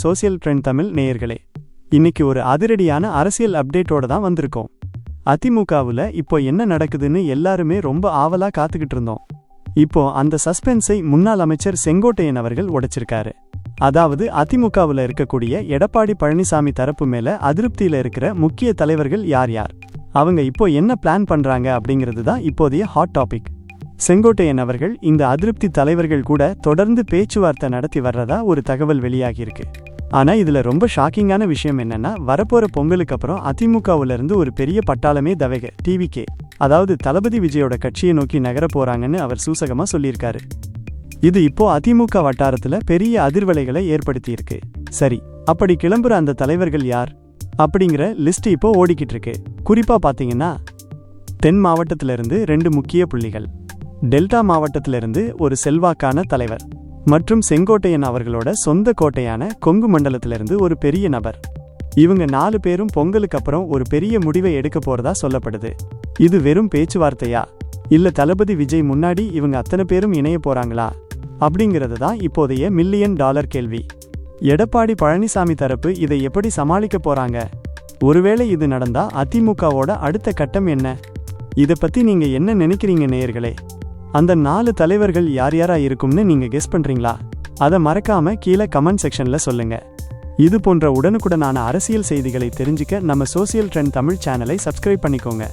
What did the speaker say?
Social trend Tamil நேயர்களே இன்னைக்கு ஒரு அதிரடியான அரசியல் அப்டேட்டோட தான் வந்திருக்கோம். அதிமுகவுல இப்போ என்ன நடக்குதுன்னு எல்லாருமே ரொம்ப ஆவலா காத்துக்கிட்டு இருந்தோம். இப்போ அந்த சஸ்பென்ஸை முன்னாள் அமைச்சர் செங்கோட்டையன் அவர்கள் உடைச்சிருக்காரு. அதாவது அதிமுகவுல இருக்கக்கூடிய எடப்பாடி பழனிசாமி தரப்பு மேல அதிருப்தியில இருக்கிற முக்கிய தலைவர்கள் யார் யார்? அவங்க இப்போ என்ன பிளான் பண்றாங்க அப்படிங்கிறது தான் இப்போதைய ஹாட் டாபிக் செங்கோட்டையன் அவர்கள் இந்த அதிருப்தி தலைவர்கள் கூட தொடர்ந்து பேச்சுவார்த்தை நடத்தி வர்றதா ஒரு தகவல் வெளியாகியிருக்கு. ஆனா இதுல ரொம்ப ஷாக்கிங்கான விஷயம் என்னன்னா வரப்போற பொங்கலுக்கு அப்புறம் அதிமுகவுல இருந்து ஒரு பெரிய பட்டாளமே தவக டிவிகே அதாவது தளபதி விஜயோட கட்சியை நோக்கி நகர போறாங்கன்னு அவர் சூசகமா சொல்லியிருக்காரு. இது இப்போ அதிமுக வட்டாரத்துல பெரிய அதிர்வலைகளை ஏற்படுத்தியிருக்கு. சரி அப்படி கிளம்புற அந்த தலைவர்கள் யார்? அப்படிங்கிற லிஸ்ட் இப்போ ஓடிக்கிட்டு இருக்கு குறிப்பா பார்த்தீங்கன்னா தென் மாவட்டத்திலிருந்து இருந்து ரெண்டு முக்கிய புள்ளிகள். டெல்டா மாவட்டத்திலிருந்து ஒரு செல்வாக்கான தலைவர். மற்றும் செங்கோட்டையன் அவர்களோட சொந்த கோட்டையான கொங்கு மண்டலத்திலிருந்து ஒரு பெரிய நபர். இவங்க நாலு பேரும் பொங்கலுக்கு அப்புறம் ஒரு பெரிய முடிவை எடுக்க போறதா சொல்லப்படுது. இது வெறும் பேச்சுவார்த்தையா? இல்ல தளபதி விஜய் முன்னாடி இவங்க அத்தனை பேரும் இணைய போறாங்களா? அப்படிங்கிறது தான் இப்போதைய மில்லியன் டாலர் கேள்வி. எடப்பாடி பழனிசாமி தரப்பு இதை எப்படி சமாளிக்க போறாங்க? ஒருவேளை இது நடந்தா அதிமுகவோட அடுத்த கட்டம் என்ன? இதை பத்தி நீங்க என்ன நினைக்கிறீங்க நேயர்களே? அந்த நாலு தலைவர்கள் யார் யாரா இருக்கும்னு நீங்க கெஸ் பண்றீங்களா? அதை மறக்காம கீழே கமெண்ட் செக்ஷன்ல சொல்லுங்க. இது போன்ற உடனுக்குடனான அரசியல் செய்திகளை தெரிஞ்சுக்க நம்ம சோசியல் ட்ரெண்ட் தமிழ் சேனலை சப்ஸ்கிரைப் பண்ணிக்கோங்க.